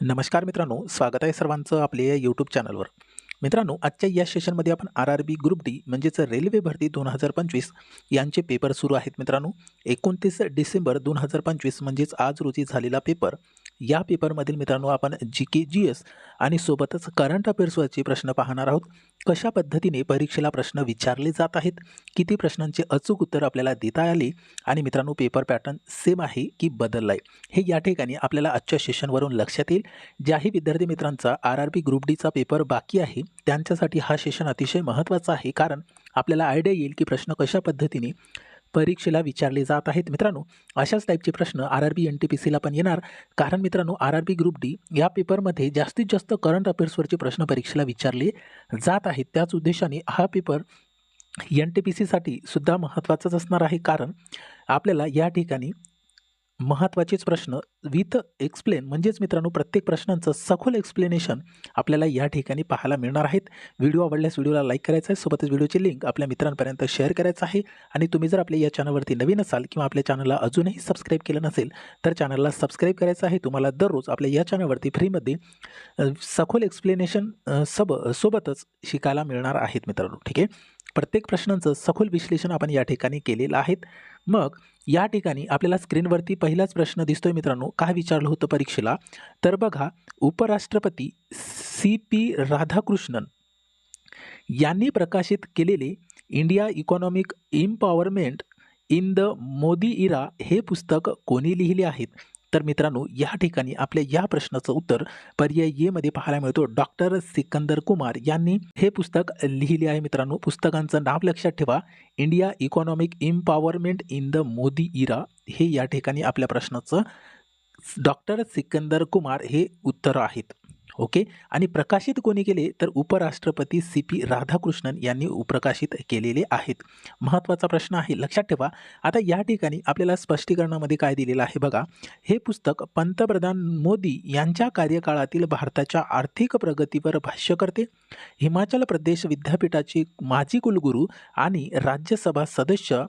नमस्कार मित्रांनो स्वागत आहे सर्वांचं आपल्या या यूट्यूब चॅनलवर मित्रांनो आजच्या या सेशनमध्ये आपण R R B group D म्हणजेच रेल्वे भरती दोन हजार पंचवीस यांचे पेपर सुरू आहेत मित्रांनो. एकोणतीस डिसेंबर दोन हजार पंचवीस म्हणजेच आज रोजी झालेला पेपर या पेपरमधील मित्रांनो आपण जी के जी एस आणि सोबतच करंट अफेअर्सवरचे प्रश्न पाहणार आहोत. कशा पद्धतीने परीक्षेला प्रश्न विचारले जात आहेत? किती प्रश्नांचे अचूक उत्तर आपल्याला देता आले? आणि मित्रांनो पेपर पॅटर्न सेम आहे की बदलला आहे हे या ठिकाणी आपल्याला आजच्या सेशनवरून लक्षात येईल. ज्याही विद्यार्थी मित्रांचा आर आर बी ग्रुप डीचा पेपर बाकी आहे त्यांच्यासाठी हा सेशन अतिशय महत्त्वाचा आहे. कारण आपल्याला आयडिया येईल की प्रश्न कशा पद्धतीने परीक्षेला विचारले जात आहेत. मित्रांनो अशाच टाईपचे प्रश्न R R B N T P सीला पण येणार. कारण मित्रांनो R R B group D या पेपरमध्ये जास्तीत जास्त करंट अफेअर्सवरचे प्रश्न परीक्षेला विचारले जात आहेत. त्याच उद्देशाने हा पेपर एन टी पी सीसाठी सुद्धा महत्त्वाचाच असणार आहे. कारण आपल्याला या ठिकाणी महत्त्वाचेच प्रश्न विथ एक्सप्लेन म्हणजेच मित्रांनो प्रत्येक प्रश्नांचं सखोल एक्सप्लेनेशन आपल्याला या ठिकाणी पाहायला मिळणार आहेत. व्हिडिओ आवडल्यास व्हिडिओला लाईक करायचा आहे सोबतच व्हिडिओची लिंक आपल्या मित्रांपर्यंत शेअर करायचं आहे. आणि तुम्ही जर आपल्या या चॅनलवरती नवीन असाल किंवा आपल्या चॅनलला अजूनही सबस्क्राईब केलं नसेल तर चॅनलला सबस्क्राईब करायचं आहे. तुम्हाला दररोज आपल्या या चॅनलवरती फ्रीमध्ये सखोल एक्सप्लेनेशन सब सोबतच शिकायला मिळणार आहेत मित्रांनो. ठीक आहे? प्रत्येक प्रश्नांचं सखोल विश्लेषण आपण या ठिकाणी केलेलं आहेत. मग या ठिकाणी आपल्याला स्क्रीनवरती पहिलाच प्रश्न दिसतोय मित्रांनो. काय विचारलं होतं परीक्षेला? तर बघा उपराष्ट्रपती सी पी राधाकृष्णन यांनी प्रकाशित केलेले India economic empowerment in the Modi era हे पुस्तक कोणी लिहिले आहेत? तर मित्रांनो या ठिकाणी आपल्या या प्रश्नाचं उत्तर पर्याय ए मध्ये पाहायला मिळतो. डॉक्टर सिकंदर कुमार यांनी हे पुस्तक लिहिले आहे मित्रांनो. पुस्तकांचं नाव लक्षात ठेवा. India economic empowerment in the Modi era हे या ठिकाणी आपल्या प्रश्नाचं डॉक्टर सिकंदर कुमार हे उत्तर आहेत. ओके? आणि प्रकाशित कोणी केले? तर उपराष्ट्रपती सी पी राधाकृष्णन यांनी प्रकाशित केलेले आहेत. महत्त्वाचा प्रश्न आहे लक्षात ठेवा. आता या ठिकाणी आपल्याला स्पष्टीकरणामध्ये काय दिलेलं आहे बघा. हे पुस्तक पंतप्रधान मोदी यांच्या कार्यकाळातील भारताच्या आर्थिक प्रगतीवर भाष्य करते. हिमाचल प्रदेश विद्यापीठाचे माजी कुलगुरू आणि राज्यसभा सदस्य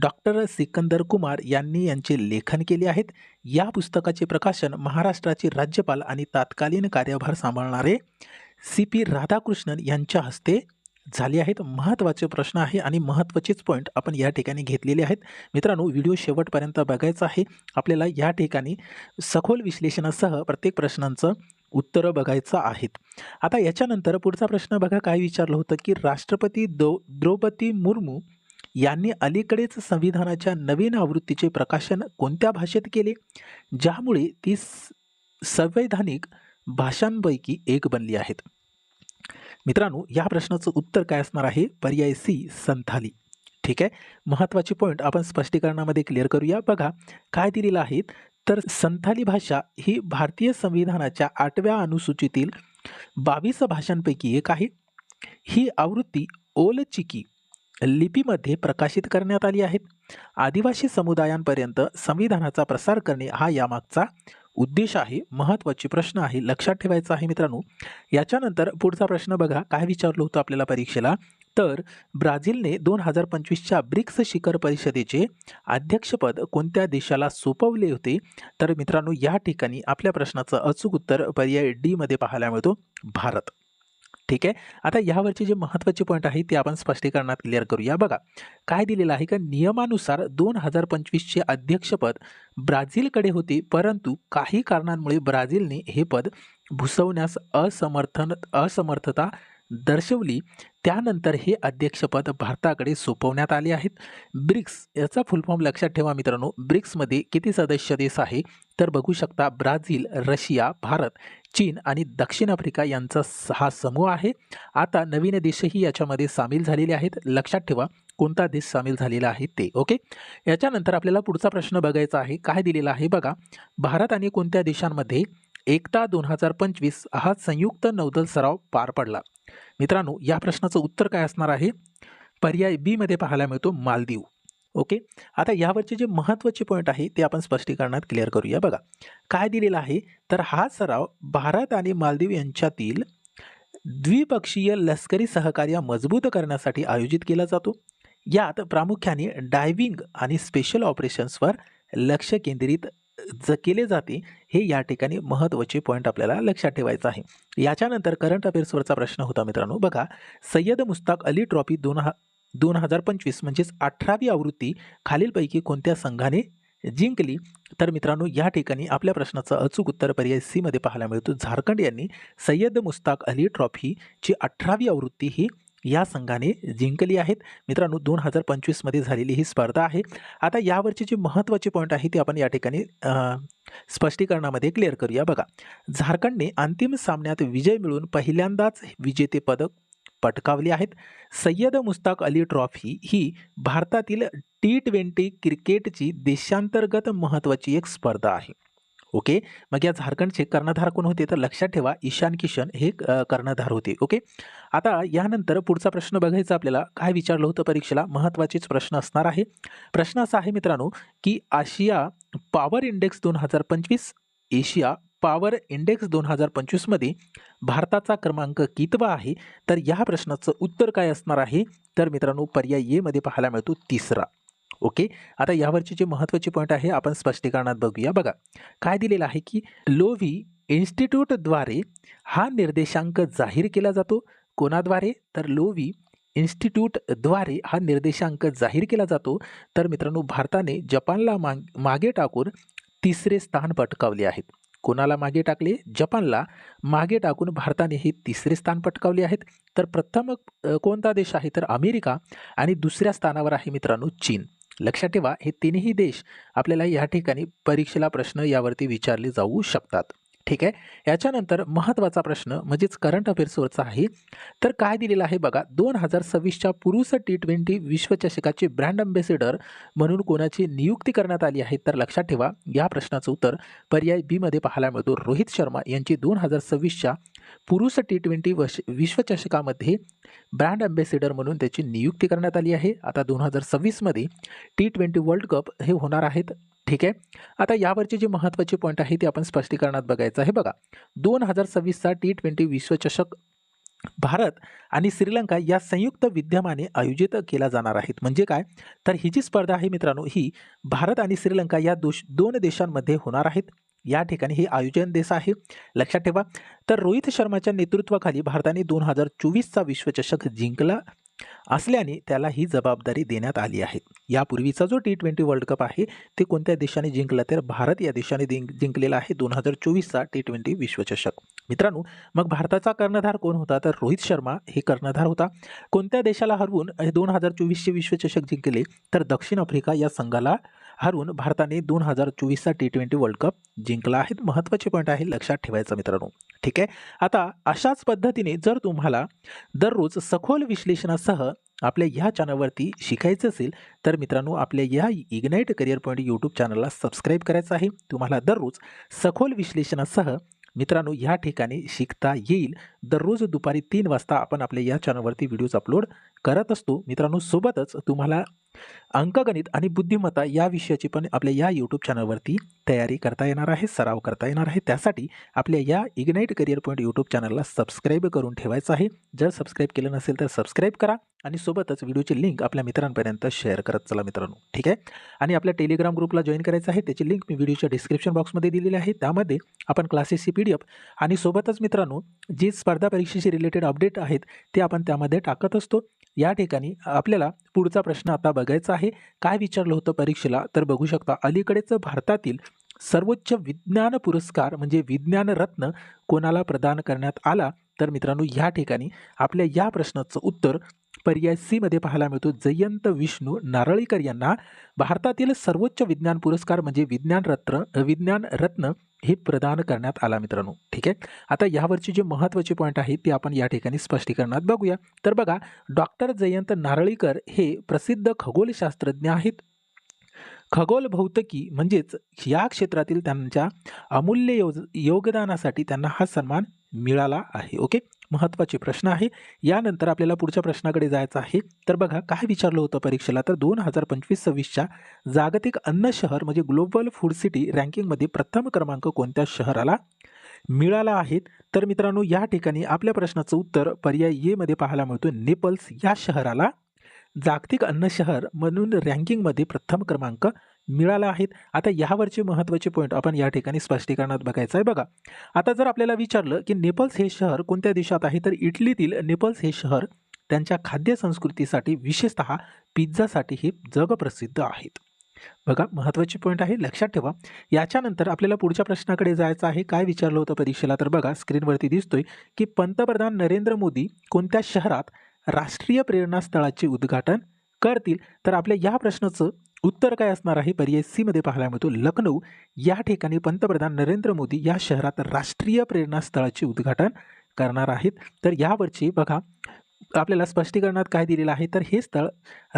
डॉक्टर सिकंदर कुमार यांनी यांचे लेखन केले आहेत. या पुस्तकाचे प्रकाशन महाराष्ट्राचे राज्यपाल आणि तात्कालीन कार्यभार सांभाळणारे सी पी राधाकृष्णन यांच्या हस्ते झाले आहेत. महत्त्वाचे प्रश्न आहे आणि महत्त्वाचेच पॉईंट आपण या ठिकाणी घेतलेले आहेत. मित्रांनो व्हिडिओ शेवटपर्यंत बघायचा आहे. आपल्याला या ठिकाणी सखोल विश्लेषणासह प्रत्येक प्रश्नांचं उत्तरं बघायचं आहेत. आता याच्यानंतर पुढचा प्रश्न बघा. काय विचारलं होतं की राष्ट्रपती दौ द्रौपदी मुर्मू यांनी अलीकडेच संविधानाच्या नवीन आवृत्तीचे प्रकाशन कोणत्या भाषेत केले? ज्यामुळे ती स- संवैधानिक भाषांपैकी एक बनली आहेत. मित्रांनो या प्रश्नाचं उत्तर काय असणार आहे? पर्याय सी संथाली. ठीक आहे? महत्त्वाचे पॉईंट आपण स्पष्टीकरणामध्ये क्लिअर करूया. बघा काय दिलेलं आहे? तर संथाली भाषा ही भारतीय संविधानाच्या आठव्या अनुसूचीतील बावीस भाषांपैकी एक आहे. ही आवृत्ती ओलचिकी लिपीमध्ये प्रकाशित करण्यात आली आहेत. आदिवासी समुदायांपर्यंत संविधानाचा प्रसार करणे हा यामागचा उद्देश आहे. महत्त्वाचे प्रश्न आहे. लक्षात ठेवायचा आहे मित्रांनो. याच्यानंतर पुढचा प्रश्न बघा. काय विचारलं होतं आपल्याला परीक्षेला? तर ब्राझीलने दोन हजार पंचवीसच्या ब्रिक्स शिखर परिषदेचे अध्यक्षपद कोणत्या देशाला सोपवले होते? तर मित्रांनो या ठिकाणी आपल्या प्रश्नाचं अचूक उत्तर पर्याय डीमध्ये पाहायला मिळतो. भारत. ठीक आहे? आता यावरचे जे महत्त्वाचे पॉईंट आहे ते आपण स्पष्टीकरणात क्लिअर करूया. बघा काय दिलेलं आहे का? नियमानुसार दोन हजार पंचवीसचे अध्यक्षपद ब्राझीलकडे होते परंतु काही कारणांमुळे ब्राझीलने हे पद भुसवण्यास असमर्थन असमर्थता दर्शवली. त्यानंतर हे अध्यक्षपद भारताकडे सोपवण्यात आले आहेत. ब्रिक्स याचा फुल फॉर्म लक्षात ठेवा मित्रांनो. ब्रिक्समध्ये किती सदस्य देश आहे? तर बघू शकता ब्राझील रशिया भारत चीन आणि दक्षिण आफ्रिका यांचा स- हा समूह आहे. आता नवीन देशही याच्यामध्ये सामील झालेले आहेत. लक्षात ठेवा कोणता देश सामील झालेला आहे ते ओके? याच्यानंतर आपल्याला पुढचा प्रश्न बघायचा आहे. काय दिलेला आहे बघा. भारत आणि कोणत्या देशांमध्ये एकता दोन हजार पंचवीस हा संयुक्त नौदल सराव पार पडला. मित्रांनो या प्रश्नाचं उत्तर काय असणार आहे? पर्याय बीमध्ये पाहायला मिळतो मालदीव. ओके? आता यावरचे जे महत्त्वाचे पॉईंट आहे ते आपण स्पष्टीकरणात क्लिअर करूया. बघा काय दिलेलं आहे? तर हा सराव भारत आणि मालदीव यांच्यातील द्विपक्षीय लष्करी सहकार्य मजबूत करण्यासाठी आयोजित केला जातो. यात प्रामुख्याने डायव्हिंग आणि स्पेशल ऑपरेशन्सवर लक्ष केंद्रित ज केले जाते हे या ठिकाणी महत्त्वाचे पॉईंट आपल्याला लक्षात ठेवायचं आहे. याच्यानंतर करंट अफेअर्सवरचा प्रश्न होता मित्रांनो. बघा सय्यद मुस्ताक अली ट्रॉफी दोन हा दोन हजार पंचवीस म्हणजेच अठरावी आवृत्ती खालीलपैकी कोणत्या संघाने जिंकली? तर मित्रांनो या ठिकाणी आपल्या प्रश्नाचं अचूक उत्तर पर्याय सीमध्ये पाहायला मिळतो. झारखंड यांनी सय्यद मुस्ताक अली ट्रॉफीची अठरावी आवृत्ती ही या संघाने जिंकली आहेत. मित्रांनो दोन हजार पंचवीसमध्ये झालेली ही स्पर्धा आहे. आता यावरची जी महत्त्वाचे पॉईंट आहे ती आपण या ठिकाणी स्पष्टीकरणामध्ये क्लिअर करूया. बघा झारखंडने अंतिम सामन्यात विजय मिळवून पहिल्यांदाच विजेते पदक पटकावले आहेत. सय्यद मुस्ताक अली ट्रॉफी ही भारतातील टी ट्वेंटी क्रिकेटची देशांतर्गत महत्त्वाची एक स्पर्धा आहे. ओके? मग या झारखंडचे कर्णधार कोण होते? तर लक्षात ठेवा ईशान किशन हे कर्णधार होते. ओके? आता यानंतर पुढचा प्रश्न बघायचा आपल्याला. काय विचारलं होतं परीक्षेला? महत्त्वाचेच प्रश्न असणार आहे. प्रश्न असा आहे मित्रांनो की आशिया पॉवर इंडेक्स दोन हजार पंचवीस एशिया पॉवर इंडेक्स दोन हजार पंचवीसमध्ये भारताचा क्रमांक कितवा आहे? तर या प्रश्नाचं उत्तर काय असणार आहे? तर मित्रांनो पर्याय एमध्ये पाहायला मिळतो तिसरा. ओके? आता यावरचे जे महत्त्वाचे पॉईंट आहे आपण स्पष्टीकरणात बघूया. बघा काय दिलेलं आहे की लोव्ही इन्स्टिट्यूटद्वारे हा निर्देशांक जाहीर केला जातो. कोणाद्वारे? तर लोवी इन्स्टिट्यूटद्वारे हा निर्देशांक जाहीर केला जातो. तर मित्रांनो भारताने जपानला माग मागे टाकून तिसरे स्थान पटकावले आहेत. कोणाला मागे टाकले? जपानला मागे टाकून भारताने हे तिसरे स्थान पटकावले आहेत. तर प्रथम कोणता देश आहे? तर अमेरिका आणि दुसऱ्या स्थानावर आहे मित्रांनो चीन. लक्षात ठेवा हे तिन्ही देश आपल्याला या ठिकाणी परीक्षेला प्रश्न यावरती विचारले जाऊ शकतात. ठीक आहे? याच्यानंतर महत्त्वाचा प्रश्न म्हणजेच करंट अफेअर्सवरचा आहे. तर काय दिलेलं आहे बघा दोन हजार सव्वीसच्या पुरुष टी ट्वेंटी विश्वचषकाचे ब्रँड अम्बॅसेडर म्हणून कोणाची नियुक्ती करण्यात आली आहे तर लक्षात ठेवा या प्रश्नाचं उत्तर पर्याय बीमध्ये पाहायला मिळतो. रोहित शर्मा यांची दोन हजार सव्वीसच्या पुरुष टी ट्वेंटी वश विश्वचषकामध्ये ब्रँड अम्बॅसेडर म्हणून त्याची नियुक्ती करण्यात आली आहे. आता दोन हजार सव्वीसमध्ये टी ट्वेंटी वर्ल्ड कप हे होणार आहेत. ठीक आहे? आता यावरचे जे महत्त्वाचे पॉईंट आहे ते आपण स्पष्टीकरणात बघायचं आहे. बघा दोन हजार सव्वीसचा टी ट्वेंटी विश्वचषक भारत आणि श्रीलंका या संयुक्त विद्यमाने आयोजित केला जाणार आहेत. म्हणजे काय? तर ही जी स्पर्धा आहे मित्रांनो ही भारत आणि श्रीलंका या दोष दोन देशांमध्ये होणार आहेत. या ठिकाणी हे आयोजन देश आहे. लक्षात ठेवा. तर रोहित शर्माच्या नेतृत्वाखाली भारताने दोन हजार चोवीसचा विश्वचषक जिंकला. असल्याने त्याला ही जबाबदारी देण्यात आली आहे. यापूर्वीचा जो टी ट्वेंटी वर्ल्ड कप आहे ते कोणत्या देशाने जिंकला? तर भारत या देशाने जिंक जिंकलेला आहे दोन हजार चोवीसचा टी ट्वेंटी विश्वचषक. मित्रांनो मग भारताचा कर्णधार कोण होता? तर रोहित शर्मा हे कर्णधार होता. कोणत्या देशाला हरवून दोन हजार चोवीसचे विश्वचषक जिंकले? तर दक्षिण आफ्रिका या संघाला हरवून भारताने दोन हजार चोवीसचा टी ट्वेंटी वर्ल्ड कप जिंकला आहे. महत्त्वाचे पॉईंट आहे लक्षात ठेवायचं मित्रांनो. ठीक आहे? आता अशाच पद्धतीने जर तुम्हाला दररोज सखोल विश्लेषणासह आपल्या ह्या चॅनलवरती शिकायचं असेल तर मित्रांनो आपल्या या इग्नाईट करिअर पॉईंट यूट्यूब चॅनलला सबस्क्राईब करायचं आहे. तुम्हाला दररोज सखोल विश्लेषणासह मित्रांनो या ठिकाणी शिकता येईल. दररोज दुपारी तीन वाजता आपण आपल्या या चॅनलवरती व्हिडिओज अपलोड करत असतो. मित्रांनो सोबतच तुम्हाला अंकगणित आणि बुद्धिमत्ता या विषयाची पण आपल्या या यूट्यूब चॅनलवरती तयारी करता येणार आहे सराव करता येणार आहे. त्यासाठी आपल्या या इग्नाईट करिअर पॉईंट यूट्यूब चॅनलला सबस्क्राईब करून ठेवायचं आहे. जर सबस्क्राईब केलं नसेल तर सबस्क्राईब करा आणि सोबतच व्हिडिओची लिंक आपल्या मित्रांपर्यंत शेअर करत चला मित्रांनो. ठीक आहे? आणि आपल्या टेलिग्राम ग्रुपला जॉईन करायचं आहे. त्याची लिंक मी व्हिडिओच्या डिस्क्रिप्शन बॉक्समध्ये दिलेली आहे. त्यामध्ये आपण क्लासेसची पी डी एफ आणि सोबतच मित्रांनो जी स्पर्धा परीक्षेशी रिलेटेड अपडेट आहेत ते आपण त्यामध्ये टाकत असतो. या ठिकाणी आपल्याला पुढचा प्रश्न आता बघायचा आहे. काय विचारलं होतं परीक्षेला? तर बघू शकता अलीकडेच भारतातील सर्वोच्च विज्ञान पुरस्कार म्हणजे विज्ञान रत्न कोणाला प्रदान करण्यात आला? तर मित्रांनो या ठिकाणी आपल्या या प्रश्नाचं उत्तर पर्याय सी मध्ये पाहायला मिळतो. जयंत विष्णू नारळीकर यांना भारतातील सर्वोच्च विज्ञान पुरस्कार म्हणजे विज्ञान रत्न विज्ञान रत्न हे प्रदान करण्यात आला मित्रांनो. ठीक आहे? आता यावरचे जे महत्त्वाचे पॉईंट आहेत ते आपण या ठिकाणी स्पष्टीकरणात बघूया. तर बघा डॉक्टर जयंत नारळीकर हे प्रसिद्ध खगोलशास्त्रज्ञ आहेत. खगोल भौतिकी म्हणजेच या क्षेत्रातील त्यांच्या अमूल्य योज योगदानासाठी त्यांना हा सन्मान मिळाला आहे. ओके? महत्त्वाचे प्रश्न आहे. यानंतर आपल्याला पुढच्या प्रश्नाकडे जायचं आहे. तर बघा काय विचारलं होतं परीक्षेला? तर दोन हजार पंचवीस सव्वीसच्या जागतिक अन्न शहर म्हणजे ग्लोबल फूड सिटी रँकिंगमध्ये प्रथम क्रमांक कोणत्या शहराला मिळाला आहे? तर मित्रांनो या ठिकाणी आपल्या प्रश्नाचं उत्तर पर्याय एमध्ये मध्ये पाहायला मिळतो नेपल्स या शहराला जागतिक अन्न शहर म्हणून रँकिंगमध्ये प्रथम क्रमांक मिळाला आहेत. आता यावरचे महत्त्वाचे पॉईंट आपण या ठिकाणी स्पष्टीकरणात बघायचं आहे. बघा आता जर आपल्याला विचारलं की नेपल्स हे शहर कोणत्या देशात आहे तर इटलीतील नेपल्स हे शहर त्यांच्या खाद्य संस्कृतीसाठी विशेषतः पिझ्झासाठी हे जगप्रसिद्ध आहेत. बघा महत्त्वाची पॉईंट आहे. लक्षात ठेवा याच्यानंतर आपल्याला पुढच्या प्रश्नाकडे जायचं आहे. काय विचारलं होतं परीक्षेला? तर बघा स्क्रीनवरती दिसतोय की पंतप्रधान नरेंद्र मोदी कोणत्या शहरात राष्ट्रीय प्रेरणास्थळाचे उद्घाटन करतील? तर आपल्या या प्रश्नाचं उत्तर काय असणार आहे? पर्याय सी मध्ये पाहायला मिळतो लखनौ या ठिकाणी पंतप्रधान नरेंद्र मोदी या शहरात राष्ट्रीय प्रेरणास्थळाचे उद्घाटन करणार आहेत. तर यावरची बघा आपल्याला स्पष्टीकरणात काय दिलेलं आहे? तर हे स्थळ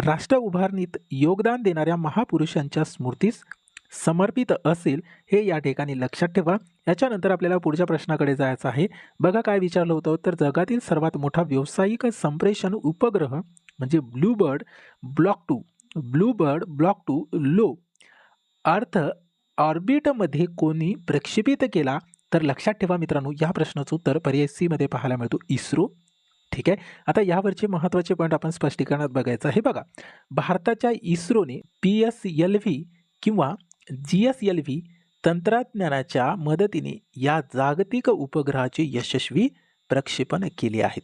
राष्ट्र उभारणीत योगदान देणाऱ्या महापुरुषांच्या स्मृतीस समर्पित असेल हे या ठिकाणी लक्षात ठेवा. याच्यानंतर आपल्याला पुढच्या प्रश्नाकडे जायचं आहे. बघा काय विचारलं होतं? तर जगातील सर्वात मोठा व्यावसायिक संप्रेषण उपग्रह म्हणजे Bluebird block two Bluebird block two low. Earth ऑर्बिटमध्ये कोणी प्रक्षेपित केला तर लक्षात ठेवा मित्रांनो या प्रश्नाचं उत्तर पर्याय सीमध्ये पाहायला मिळतो इस्रो. ठीक आहे? आता यावरचे महत्त्वाचे पॉईंट आपण स्पष्टीकरणात बघायचं. आहे बघा भारताच्या इस्रोने पी एस एल व्ही किंवा जी एस एल व्ही तंत्रज्ञानाच्या मदतीने या जागतिक उपग्रहाचे यशस्वी प्रक्षेपण केले आहेत.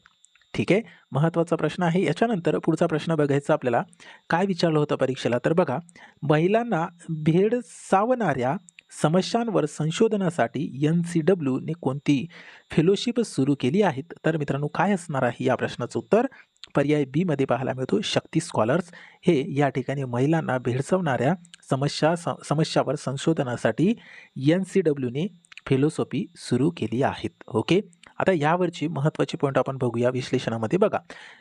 ठीक आहे? महत्त्वाचा प्रश्न आहे. याच्यानंतर पुढचा प्रश्न बघायचा आपल्याला. काय विचारलं होतं परीक्षेला? तर बघा महिलांना भेडसावणाऱ्या समस्यांवर संशोधनासाठी एन सी डब्ल्यूने कोणती फेलोशिप सुरू केली आहेत? तर मित्रांनो काय असणार आहे या प्रश्नाचं उत्तर? पर्याय बीमध्ये पाहायला मिळतो. शक्ती स्कॉलर्स हे या ठिकाणी महिलांना भेडसावणाऱ्या समस्या स समस्यावर संशोधनासाठी एन सी डब्ल्यूने फिलॉसॉफी सुरू केली आहेत. ओके आता यावरची महत्त्वाची पॉईंट आपण बघूया विश्लेषणामध्ये. बघा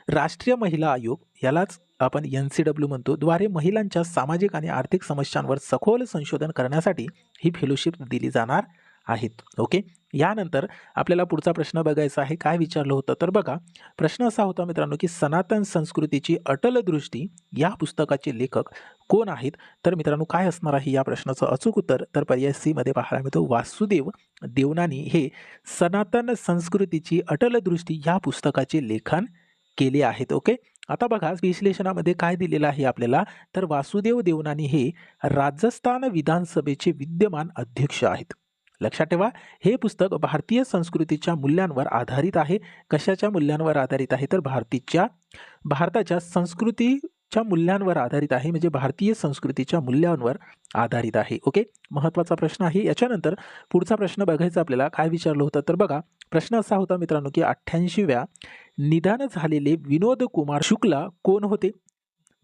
राष्ट्रीय महिला आयोग यालाच आपण एन सी डब्ल्यू म्हणतो द्वारे महिलांच्या सामाजिक आणि आर्थिक समस्यांवर सखोल संशोधन करण्यासाठी ही फेलोशिप दिली जाणार आहेत. ओके? यानंतर आपल्याला पुढचा प्रश्न बघायचा आहे. काय विचारलं होतं? तर बघा प्रश्न असा होता मित्रांनो की सनातन संस्कृतीची अटल दृष्टी या पुस्तकाचे लेखक कोण आहेत? तर मित्रांनो काय असणार आहे या प्रश्नाचं अचूक उत्तर? तर पर्याय सीमध्ये पाहायला मिळतो वासुदेव देवनानी हे सनातन संस्कृतीची अटल दृष्टी या पुस्तकाचे लेखन केले आहेत. ओके? आता बघा विश्लेषणामध्ये काय दिलेलं आहे आपल्याला? तर वासुदेव देवनानी हे राजस्थान विधानसभेचे विद्यमान अध्यक्ष आहेत. लक्षात ठेवा हे पुस्तक भारतीय संस्कृतीच्या मूल्यांवर आधारित आहे. कशाच्या मूल्यांवर आधारित आहे? तर भारतीच्या भारताच्या संस्कृतीच्या मूल्यांवर आधारित आहे म्हणजे भारतीय संस्कृतीच्या मूल्यांवर आधारित आहे. ओके? महत्त्वाचा प्रश्न आहे. याच्यानंतर पुढचा प्रश्न बघायचा आपल्याला. काय विचारलं होतं? तर बघा प्रश्न असा होता मित्रांनो की अठ्ठ्याऐंशीव्या निधन झालेले विनोद कुमार शुक्ला कोण होते?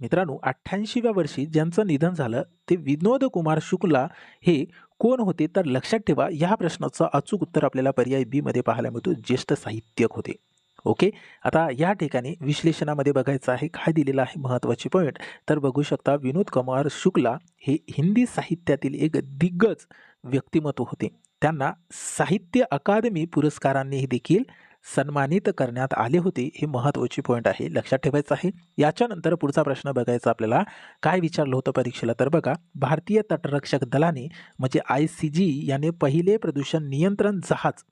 मित्रांनो अठ्ठ्याऐंशीव्या वर्षी ज्यांचं निधन झालं ते विनोद कुमार शुक्ला हे कोण होते? तर लक्षात ठेवा या प्रश्नाचं अचूक उत्तर आपल्याला पर्याय बी मध्ये पाहायला मिळतो ज्येष्ठ साहित्यक होते. ओके? आता या ठिकाणी विश्लेषणामध्ये बघायचं आहे काय दिलेलं आहे महत्त्वाची पॉईंट तर बघू शकता विनोद कुमार शुक्ला हे हिंदी साहित्यातील एक दिग्गज व्यक्तिमत्व होते. त्यांना साहित्य अकादमी पुरस्कारांनी देखील सन्मानित करण्यात आले होते हे महत्त्वाची पॉईंट आहे. लक्षात ठेवायचं आहे. याच्यानंतर पुढचा प्रश्न बघायचा आपल्याला. काय विचारलं होतं परीक्षेला? तर बघा भारतीय तटरक्षक दलाने म्हणजे आय सी जी याने पहिले प्रदूषण नियंत्रण जहाज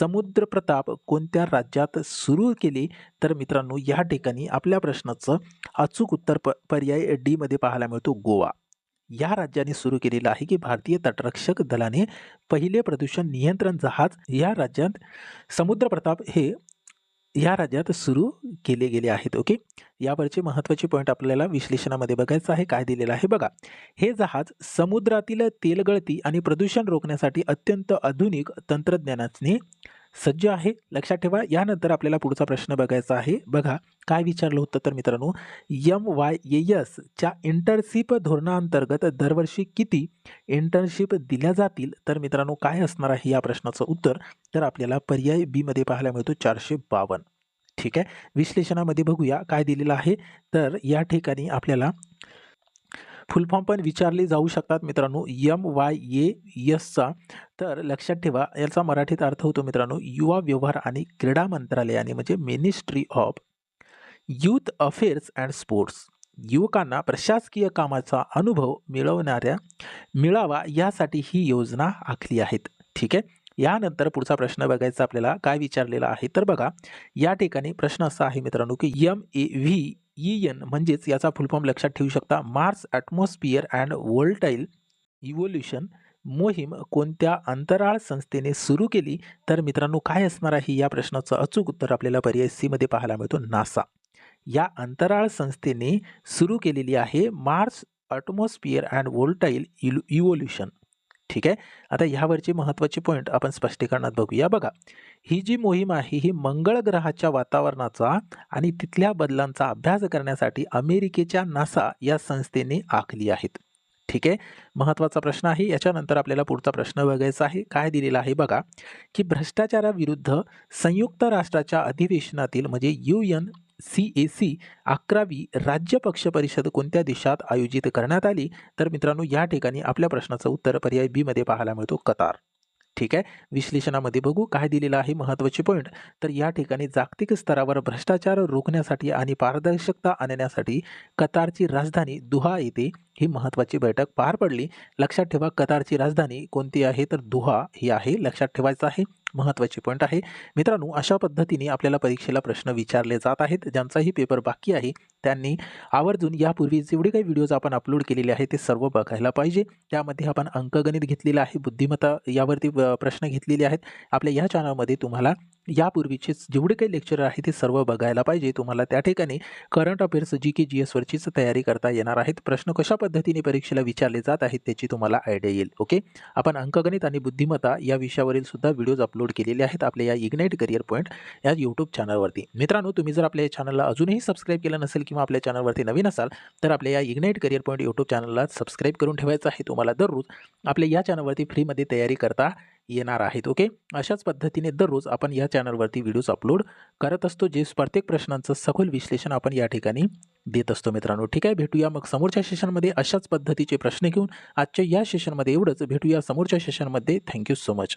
समुद्र प्रताप कोणत्या राज्यात सुरू केले? तर मित्रांनो या ठिकाणी आपल्या प्रश्नाचं अचूक उत्तर प पर्याय डीमध्ये पाहायला मिळतो गोवा. या राज्याने सुरू केलेलं आहे की भारतीय तटरक्षक दलाने पहिले प्रदूषण नियंत्रण जहाज या राज्यात समुद्र प्रताप हे या राज्यात सुरू केले गेले आहेत. ओके? यावरचे महत्त्वाचे पॉईंट आपल्याला विश्लेषणामध्ये बघायचं आहे. काय दिलेलं आहे? बघा. हे जहाज समुद्रातील तेलगळती आणि प्रदूषण रोखण्यासाठी अत्यंत आधुनिक तंत्रज्ञानाने सज्ज आहे. लक्षात ठेवा यानंतर आपल्याला पुढचा प्रश्न बघायचा आहे. बघा काय विचारलं होतं तर मित्रांनो यम वाय एसच्या इंटर्नशिप धोरणाअंतर्गत दरवर्षी किती इंटर्नशिप दिल्या जातील? तर मित्रांनो काय असणार आहे या प्रश्नाचं उत्तर? तर आपल्याला पर्याय बीमध्ये पाहायला मिळतो चारशे बावन्न. ठीक आहे? विश्लेषणामध्ये बघूया काय दिलेलं आहे. तर या ठिकाणी आपल्याला फुल फॉर्म पण विचारले जाऊ शकतात मित्रांनो. यम वाय ए यसचा तर लक्षात ठेवा याचा मराठीत अर्थ होतो मित्रांनो युवा व्यवहार आणि क्रीडा मंत्रालयाने म्हणजे ministry of youth affairs and sports युवकांना प्रशासकीय कामाचा अनुभव मिळवणाऱ्या मिळावा यासाठी ही योजना आखली आहेत. ठीक आहे? यानंतर पुढचा प्रश्न बघायचा आपल्याला काय विचारलेला आहे? तर बघा या ठिकाणी प्रश्न असा आहे मित्रांनो की M A V E N म्हणजेच याचा फुलफॉर्म लक्षात ठेवू शकता. Mars atmosphere and volatile evolution मोहीम कोणत्या अंतराळ संस्थेने सुरू केली? तर मित्रांनो काय असणार आहे या प्रश्नाचं अचूक उत्तर आपल्याला पर्याय सीमध्ये पाहायला मिळतो नासा. या अंतराळ संस्थेने सुरू केलेली आहे मार्स ॲटमॉस्फिअर अँड वोल्टाईल इल इव्होल्युशन. ठीक आहे? आता ह्यावरचे महत्त्वाचे पॉईंट आपण स्पष्टीकरणात बघूया. बघा ही जी मोहीम आहे ही मंगळ ग्रहाच्या वातावरणाचा आणि तिथल्या बदलांचा अभ्यास करण्यासाठी अमेरिकेच्या नासा या संस्थेने आखली आहेत. ठीक आहे? महत्त्वाचा प्रश्न आहे. याच्यानंतर आपल्याला पुढचा प्रश्न बघायचा आहे. काय दिलेला आहे बघा की भ्रष्टाचाराविरुद्ध संयुक्त राष्ट्राच्या अधिवेशनातील म्हणजे U N C A C अकरावी राज्य पक्ष परिषद कोणत्या देशात आयोजित करण्यात आली? तर मित्रांनो या ठिकाणी आपल्या प्रश्नाचं उत्तर पर्याय बीमध्ये पाहायला मिळतो कतार. ठीक आहे? विश्लेषणामध्ये बघू काय दिलेलं आहे महत्त्वाचे पॉईंट तर या ठिकाणी जागतिक स्तरावर भ्रष्टाचार रोखण्यासाठी आणि पारदर्शकता आणण्यासाठी कतारची राजधानी दुहा येथे ही महत्त्वाची बैठक पार पडली. लक्षात ठेवा कतारची राजधानी कोणती आहे? तर दुहा ही आहे. लक्षात ठेवायचं आहे महत्त्वाची पॉईंट आहे. मित्रांनो अशा पद्धतीने आपल्याला परीक्षेला प्रश्न विचारले जात आहेत. ज्यांचाही पेपर बाकी आहे त्यांनी आवर्जून यापूर्वी जेवढे काही व्हिडिओज आपण अपलोड केलेले आहेत ते सर्व बघायला पाहिजे. त्यामध्ये आपण अंकगणित घेतलेलं आहे. बुद्धिमत्ता यावरती प्रश्न घेतलेले आहेत. आपल्या या चॅनलमध्ये तुम्हाला यापूर्वीचे जेवढे काही लेक्चर आहे ते सर्व बघायला पाहिजे. तुम्हाला त्या ठिकाणी करंट अफेअर्स जी के जी एसवरचीच तयारी करता येणार आहेत. प्रश्न कशा पद्धतीने परीक्षेला विचारले जात आहेत त्याची तुम्हाला आयडिया येईल. ओके आपण अंकगणित आणि बुद्धिमत्ता या विषयावरील सुद्धा व्हिडिओज अपलोड केलेले आहेत आपल्या या इग्नाईट करिअर पॉईंट या यूट्यूब चॅनलवरती मित्रांनो तुम्ही जर आपल्या या चॅनलला अजूनही सबस्क्राईब केलं नसेल किंवा आपल्या चॅनलवरती नवीन असाल तर आपल्या या इग्नाईट करिअर पॉईंट यूट्यूब चॅनलला सबस्क्राईब करून ठेवायचं आहे तुम्हाला दररोज. आपल्या या चॅनलवरती फ्रीमध्ये तयारी करता येणार आहेत ओके? अशाच पद्धतीने दररोज आपण या चॅनलवरती व्हिडिओज अपलोड करत असतो जे प्रत्येक प्रश्नांचं सखोल विश्लेषण आपण या ठिकाणी देत असतो मित्रांनो. ठीक आहे भेटूया मग समोरच्या सेशनमध्ये अशाच पद्धतीचे प्रश्न घेऊन. आजच्या या सेशनमध्ये एवढंच. भेटूया समोरच्या सेशनमध्ये थँक्यू सो मच